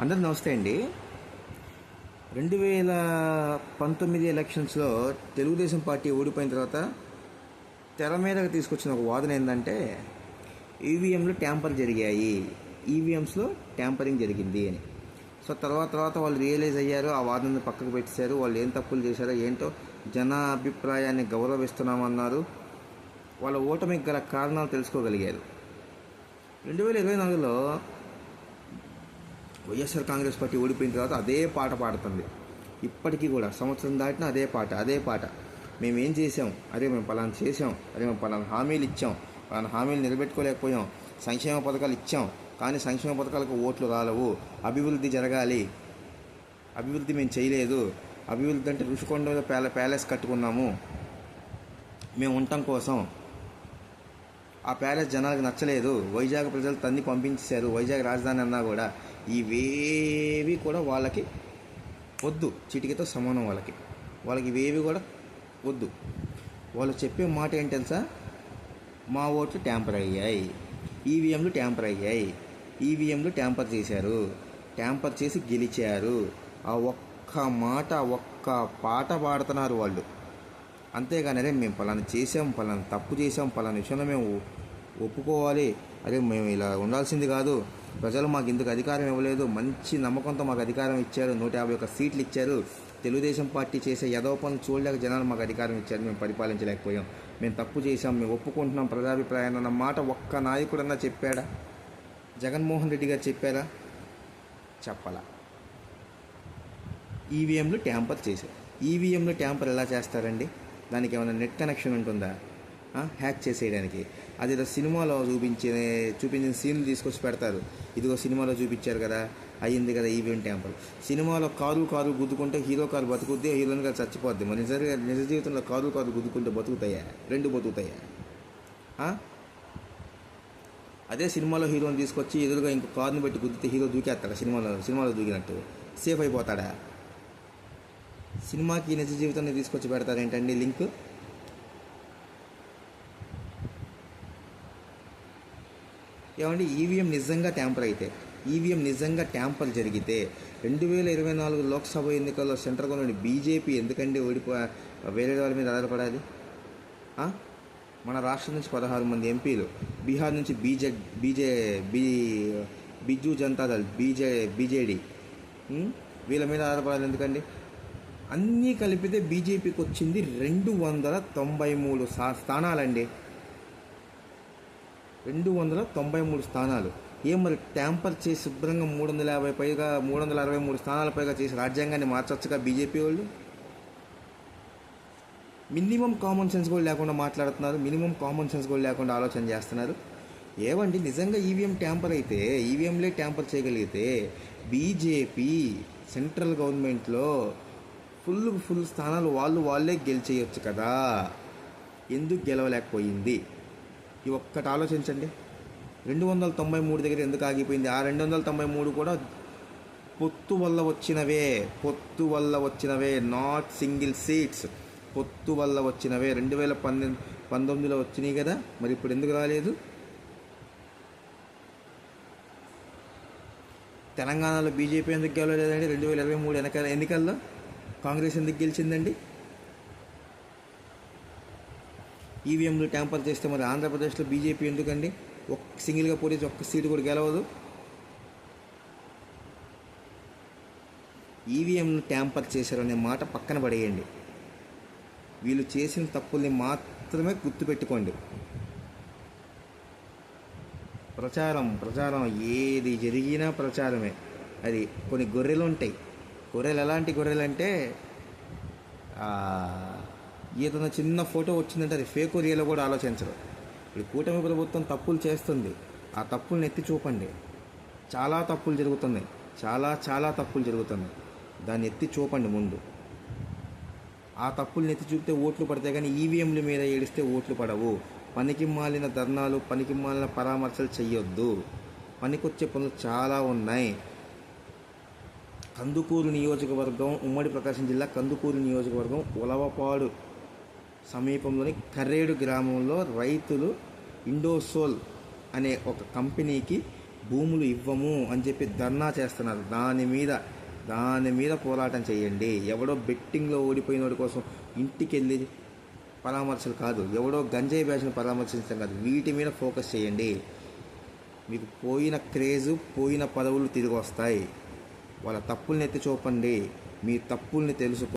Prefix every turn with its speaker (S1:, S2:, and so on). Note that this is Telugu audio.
S1: అందరూ నమస్తే అండి. రెండు వేల పంతొమ్మిది ఎలక్షన్స్లో తెలుగుదేశం పార్టీ ఓడిపోయిన తర్వాత తెర మీదకు తీసుకొచ్చిన ఒక వాదన ఏంటంటే ఈవీఎంలు ట్యాంపర్ జరిగాయి. ఈవీఎంస్లో ట్యాంపరింగ్ జరిగింది అని. సో తర్వాత తర్వాత వాళ్ళు రియలైజ్ అయ్యారు ఆ వాదనని పక్కకు పెట్టేశారు. వాళ్ళు ఏం తప్పులు చేశారో ఏంటో జన అభిప్రాయాన్ని గౌరవిస్తున్నామన్నారు. వాళ్ళ ఓటమికి గల కారణాలు తెలుసుకోగలిగారు. రెండు వేల ఇరవై నాలుగులో వైఎస్ఆర్ కాంగ్రెస్ పార్టీ ఓడిపోయిన తర్వాత అదే పాట పాడుతుంది. ఇప్పటికీ కూడా సంవత్సరం దాటిన అదే పాట అదే పాట. మేము ఏం చేసాం అరే మేము పలానా చేసాం అరే మేము పలానా హామీలు ఇచ్చాం. పలానా హామీలు నిలబెట్టుకోలేకపోయాం. సంక్షేమ పథకాలు ఇచ్చాం. కానీ సంక్షేమ పథకాలకు ఓట్లు రాలవు. అభివృద్ధి జరగాలి. అభివృద్ధి మేము చేయలేదు. అభివృద్ధి అంటే రుషికొండలో ప్యాల ప్యాలెస్ కట్టుకున్నాము. మేము ఉండటం కోసం ఆ ప్యాలెస్ జనాలకు నచ్చలేదు. వైజాగ్ ప్రజలు తన్ని పంపించేశారు. వైజాగ్ రాజధాని అన్నా కూడా ఇవేవి కూడా వాళ్ళకి వద్దు. చిటికతో సమానం వాళ్ళకి. వాళ్ళకి ఇవేవి కూడా వద్దు. వాళ్ళు చెప్పే మాట ఏంటి తెలుసా? మా ఓట్లు ట్యాంపర్ అయ్యాయి. ఈవీఎంలు ట్యాంపర్ అయ్యాయి. ఈవీఎంలు ట్యాంపర్ చేశారు. ట్యాంపర్ చేసి గెలిచారు. ఆ ఒక్క మాట ఒక్క పాట పాడుతున్నారు వాళ్ళు. అంతేగాని అరే మేము పలానా చేసాం పలానా తప్పు చేసాం పలానా విషయంలో మేము ఒప్పుకోవాలి. అరే మేము ఇలా ఉండాల్సింది కాదు. ప్రజలు మాకు ఇందుకు అధికారం ఇవ్వలేదు. మంచి నమ్మకంతో మాకు అధికారం ఇచ్చారు. నూట యాభై ఒక్క సీట్లు ఇచ్చారు. తెలుగుదేశం పార్టీ చేసే యదవ పనులు చూడలేక జనాలు మాకు అధికారం ఇచ్చారు. మేము పరిపాలించలేకపోయాం. మేము తప్పు చేసాం మేము ఒప్పుకుంటున్నాం. ప్రజాభిప్రాయాన్ని అన్న మాట ఒక్క నాయకుడన్నా చెప్పాడా? జగన్మోహన్ రెడ్డి గారు చెప్పారా? చెప్పాల. ఈవీఎంలు ట్యాంపర్ చేశారు. ఈవీఎంలు ట్యాంపర్ ఎలా చేస్తారండి? దానికి ఏమైనా నెట్ కనెక్షన్ ఉంటుందా? హ్యాక్ చేసేయడానికి. అది ఏదో సినిమాలో చూపించే చూపించిన సీన్లు తీసుకొచ్చి పెడతారు. ఇదిగో సినిమాలో చూపించారు కదా అయ్యింది కదా ఈవెంట్ టెంపుల్. సినిమాలో కారు కారు గుద్దుకుంటే హీరో కారు బతుకుద్ది హీరోయిన్ గారు చచ్చిపోద్ది. మరి నిజంగా నిజ జీవితంలో కారు కారు గుద్దుకుంటే బతుకుతాయా? రెండు బతుకుతాయా? అదే సినిమాలో హీరోని తీసుకొచ్చి ఎదురుగా ఇంకో కారుని పెట్టి గుద్దితే హీరో దూకేస్తాడా? సినిమాలో సినిమాలో దూకినట్టు. సేఫ్ అయిపోతాడా? సినిమాకి నిజ జీవితాన్ని తీసుకొచ్చి పెడతారు ఏంటండి లింక్? ఏమండి ఈవీఎం నిజంగా ట్యాంపర్ అయితే ఈవీఎం నిజంగా ట్యాంపర్ జరిగితే రెండు వేల ఇరవై నాలుగు లోక్సభ ఎన్నికల్లో సెంట్రల్ గవర్నమెంట్ బీజేపీ ఎందుకండి ఓడిపో వేరే వాళ్ళ మీద ఆధారపడాలి? మన రాష్ట్రం నుంచి పదహారు మంది ఎంపీలు బీహార్ నుంచి BJ BJ B Biju Janata Dal BJ BJD వీళ్ళ మీద ఆధారపడాలి ఎందుకండి? అన్నీ కలిపితే బీజేపీకి వచ్చింది రెండు వందల తొంభై మూడు సా స్థానాలండి. రెండు వందల తొంభై మూడు స్థానాలు. ఏం మరి ట్యాంపర్ చేసి శుభ్రంగా మూడు వందల యాభై పైగా మూడు వందల అరవై మూడు స్థానాల పైగా చేసి రాజ్యాంగాన్ని మార్చవచ్చుగా బీజేపీ వాళ్ళు? మినిమం కామన్ సెన్స్ కూడా లేకుండా మాట్లాడుతున్నారు మినిమం కామన్ సెన్స్ కూడా లేకుండా ఆలోచన చేస్తున్నారు. ఏవండి నిజంగా ఈవీఎం ట్యాంపర్ అయితే ఈవీఎంలే ట్యాంపర్ చేయగలిగితే బీజేపీ సెంట్రల్ గవర్నమెంట్లో ఫుల్ ఫుల్ స్థానాలు వాళ్ళు వాళ్ళే గెలిచేయచ్చు కదా. ఎందుకు గెలవలేకపోయింది? ఈ ఒక్కటి ఆలోచించండి. రెండు వందల తొంభై మూడు దగ్గర ఎందుకు ఆగిపోయింది? ఆ రెండు వందల తొంభై మూడు కూడా పొత్తు వల్ల వచ్చినవే పొత్తు వల్ల వచ్చినవే నాట్ సింగిల్ సీట్స్ పొత్తు వల్ల వచ్చినవే. రెండు వేల పంతొమ్మిది పంతొమ్మిదిలో వచ్చినాయి కదా మరి ఇప్పుడు ఎందుకు రాలేదు? తెలంగాణలో బీజేపీ ఎందుకు గెలవలేదండి? రెండు వేల ఇరవై మూడు ఎన్నికల ఎన్నికల్లో? కాంగ్రెస్ ఎందుకు గెలిచిందండి? ఈవీఎంలు ట్యాంపర్ చేస్తే మరి ఆంధ్రప్రదేశ్లో బీజేపీ ఎందుకండి? ఒక్క సింగిల్గా పోటీ ఒక్క సీటు కూడా గెలవదు. ఈవీఎంను ట్యాంపర్ చేశారనే మాట పక్కన పడేయండి. వీళ్ళు చేసిన తప్పుల్ని మాత్రమే గుర్తుపెట్టుకోండి. ప్రచారం ప్రచారం ఏది జరిగినా ప్రచారమే. అది కొన్ని గొర్రెలు ఉంటాయి గొర్రెలు ఎలాంటి గొర్రెలు అంటే ఆ, ఏదైనా చిన్న ఫోటో వచ్చిందంటే అది ఫేక్ రియల్ కూడా ఆలోచించరు. ఇప్పుడు కూటమి ప్రభుత్వం తప్పులు చేస్తుంది. ఆ తప్పులను ఎత్తి చూపండి. చాలా తప్పులు జరుగుతున్నాయి. చాలా చాలా తప్పులు జరుగుతున్నాయి. దాన్ని ఎత్తి చూపండి ముందు. ఆ తప్పుల్ని ఎత్తి చూపితే ఓట్లు పడతాయి కానీ ఈవీఎంల మీద ఏడిస్తే ఓట్లు పడవు. పనికి మాలిన ధర్నాలు పనికి మాలిన పరామర్శలు చెయ్యొద్దు. పనికొచ్చే పనులు చాలా ఉన్నాయి. కందుకూరు నియోజకవర్గం ఉమ్మడి ప్రకాశం జిల్లా కందుకూరు నియోజకవర్గం ఉలవపాడు సమీపంలోని కర్రేడు గ్రామంలో రైతులు ఇండోసోల్ అనే ఒక కంపెనీకి భూములు ఇవ్వము అని చెప్పి ధర్నా చేస్తున్నారు. దాని మీద దాని మీద పోరాటం చేయండి. ఎవడో బెట్టింగ్లో ఓడిపోయినోడి కోసం ఇంటికి వెళ్ళి పరామర్శలు కాదు ఎవడో గంజాయి బ్యాచ్ను పరామర్శించడం కాదు వీటి మీద ఫోకస్ చేయండి. మీకు పోయిన క్రేజు పోయిన పదవులు తిరిగి వస్తాయి. వాళ్ళ తప్పుల్ని ఎత్తి చూపండి మీ తప్పుల్ని తెలుసుకో